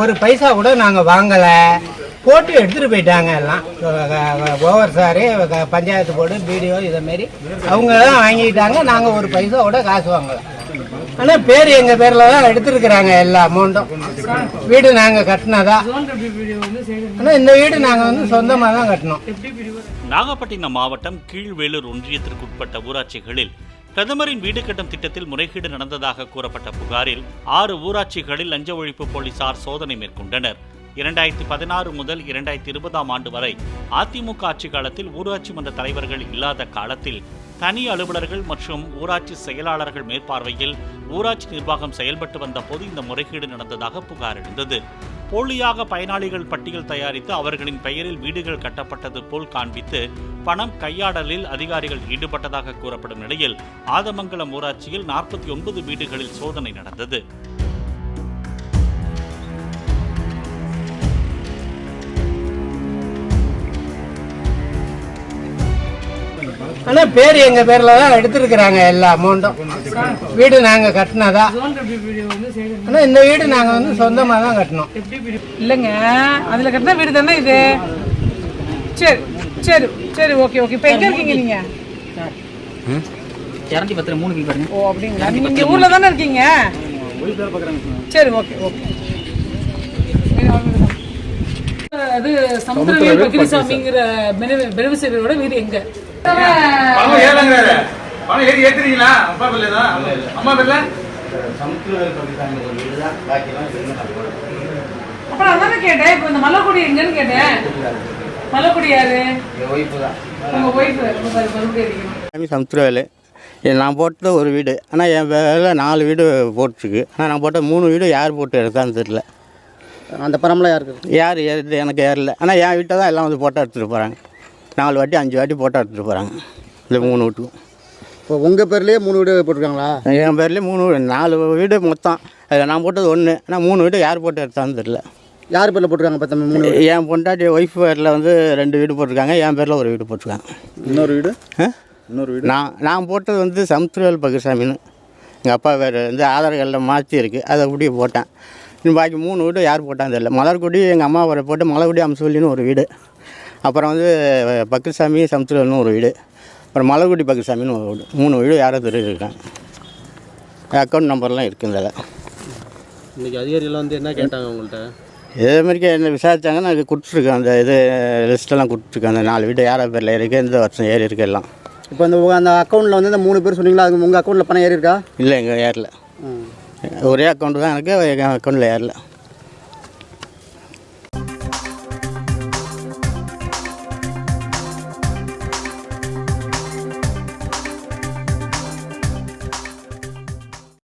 ஒரு பைசா கூட நாங்கள் வாங்கலை. போட்டு எடுத்துகிட்டு போயிட்டாங்க எல்லாம். Over sir panchayat board BDO இதைமாரி அவங்க தான் வாங்கிட்டாங்க நாங்கள் ஒரு பைசா கூட காசு வாங்கலை. ஆனால் பேர் எங்கள் பேரில் தான் எடுத்துருக்குறாங்க எல்லா அமௌண்ட்டும் வீடு நாங்கள் கட்டினதா. ஆனால் இந்த வீடு நாங்கள் வந்து சொந்தமாக தான் கட்டினோம். நாகப்பட்டினம் மாவட்டம் கீழ்வேலூர் ஒன்றியத்திற்குட்பட்ட ஊராட்சிகளில் பிரதமரின் வீடு கட்டும் திட்டத்தில் முறைகேடு நடந்ததாக கூறப்பட்ட புகாரில் ஆறு ஊராட்சிகளில் லஞ்ச ஒழிப்பு போலீசார் சோதனை மேற்கொண்டனர். இரண்டாயிரத்தி பதினாறு முதல் இரண்டாயிரத்தி இருபதாம் ஆண்டு வரை அதிமுக ஆட்சி காலத்தில் ஊராட்சி மன்ற தலைவர்கள் இல்லாத காலத்தில் தனி அலுவலர்கள் மற்றும் ஊராட்சி செயலாளர்கள் மேற்பார்வையில் ஊராட்சி நிர்வாகம் செயல்பட்டு வந்த போது இந்த முறைகேடு நடந்ததாக புகார் எழுந்தது. போலியாக பயனாளிகள் பட்டியல் தயாரித்து அவர்களின் பெயரில் வீடுகள் கட்டப்பட்டது போல் காண்பித்து பணம் கையாடலில் அதிகாரிகள் ஈடுபட்டதாக கூறப்படும் நிலையில் ஆதமங்கலம் ஊராட்சியில் நாற்பத்தி ஒன்பது வீடுகளில் சோதனை நடந்தது. ஆனால் பேர் எங்கள் பேரில் தான் எடுத்துருக்குறாங்க எல்லா அமௌண்ட்டும் வீடு நாங்கள் கட்டினதா. ஆனால் இந்த வீடு நாங்கள் வந்து சொந்தமாக தான் கட்டினோம். இல்லைங்க. அதில் கட்டின வீடு தானே இது? சரி சரி சரி ஓகே ஓகே இப்போ எங்கே இருக்கீங்க நீங்கள் இரநூத்தி பத்து மூணு பாருங்க. ஓ அப்படிங்களா? நீங்கள் இங்கே ஊரில் தானே இருக்கீங்க? சரி ஓகே ஓகே அது சமுத்திரவேல் பக்கிரிசாமிங்கிற பெனிஃபிஷரியோட வீடு எங்க? பணம் ஏழங்கிறாரு பணம் ஏறி ஏத்துறீங்களா? அப்பா பிள்ளை தான். அம்மா பிள்ளை அப்புறம் அதானே கேட்டேன். இப்போ இந்த மலக்குடி எங்கன்னு கேட்டேன். மலக்குடி யாரு? உங்க ஒய்ஃப் மறுபடியும் அடிக்கணும். சாமி சமுத்திரவேலு. இது நான் போட்டது ஒரு வீடு. ஆனால் என் பேரில் நாலு வீடு போட்டிருக்கு. ஆனால் நான் போட்ட மூணு வீடு யார் போட்டு எடுத்தான்னு தெரியல. அந்த பணம்லாம் யாருக்கு யார் ஏறுது எனக்கு ஏறல ஆனால் என் வீட்டை தான் எல்லாம் வந்து போட்டோ எடுத்துகிட்டு போகிறாங்க நாலு வாட்டி அஞ்சு வாட்டி போட்டோ எடுத்துகிட்டு போகிறாங்க இந்த மூணு வீட்டுக்கும் இப்போ உங்கள் பேர்லேயே மூணு வீடு போட்டிருக்காங்களா? என் பேர்லேயே மூணு வீடு நாலு வீடு மொத்தம். அதில் நான் போட்டது ஒன்று ஆனால் மூணு வீடு யார் போட்டு எடுத்தான்னு தெரியல. யார் பேரில் போட்டிருக்காங்க பார்த்தா மூணு என் பொண்டாட்டி ஒய்ஃப் பேரில் வந்து ரெண்டு வீடு போட்டிருக்காங்க என் பேரில் ஒரு வீடு போட்டிருக்காங்க. இன்னொரு வீடு? இன்னொரு வீடு? நான் நான் போட்டது வந்து சமுத்திரவேல் பகுசாமின்னு. எங்கள் அப்பா பேர் வந்து ஆதார் கார்டில் மாற்றி இருக்குது அதை அப்படியே போட்டேன். இன்னும் பாக்கி மூணு வீடு யார் போட்டான்னு தெரியல. மலர்குடி எங்கள் அம்மா போட்டு மலர்குடி அம்சவல்லின்னு ஒரு வீடு. அப்புறம் வந்து பக்குசாமி சமுத்திரவேல்னு ஒரு வீடு. அப்புறம் மலர்குடி பக்குசாமின்னு ஒரு வீடு. மூணு வீடு யாரோ தெரிஞ்சிருக்காங்க அக்கௌண்ட் நம்பர்லாம் இருக்குது இதில் இன்னைக்கு அதிகாரிகள் வந்து என்ன கேட்டாங்க உங்கள்கிட்ட இதே மாதிரி என்ன விசாரிச்சாங்க நான் கொடுத்துருக்கேன் அந்த இது லிஸ்ட்டெல்லாம் கொடுத்துருக்கேன் அந்த நாலு வீடு யாரோ பேரில் இருக்குது எந்த வருஷம் ஏறி இருக்கு எல்லாம். இப்போ இந்த உங்க- அந்த அக்கௌண்ட்டில் வந்து இந்த மூணு பேர் சொன்னீங்களா? அது உங்கள் அக்கௌண்ட்டில் பணம் ஏறி இருக்கா? இல்லை எங்கள் ஏறல. ஒரே அக்கௌண்ட் தான் எனக்கு எங்கள் அக்கௌண்ட்டில் ஏறல.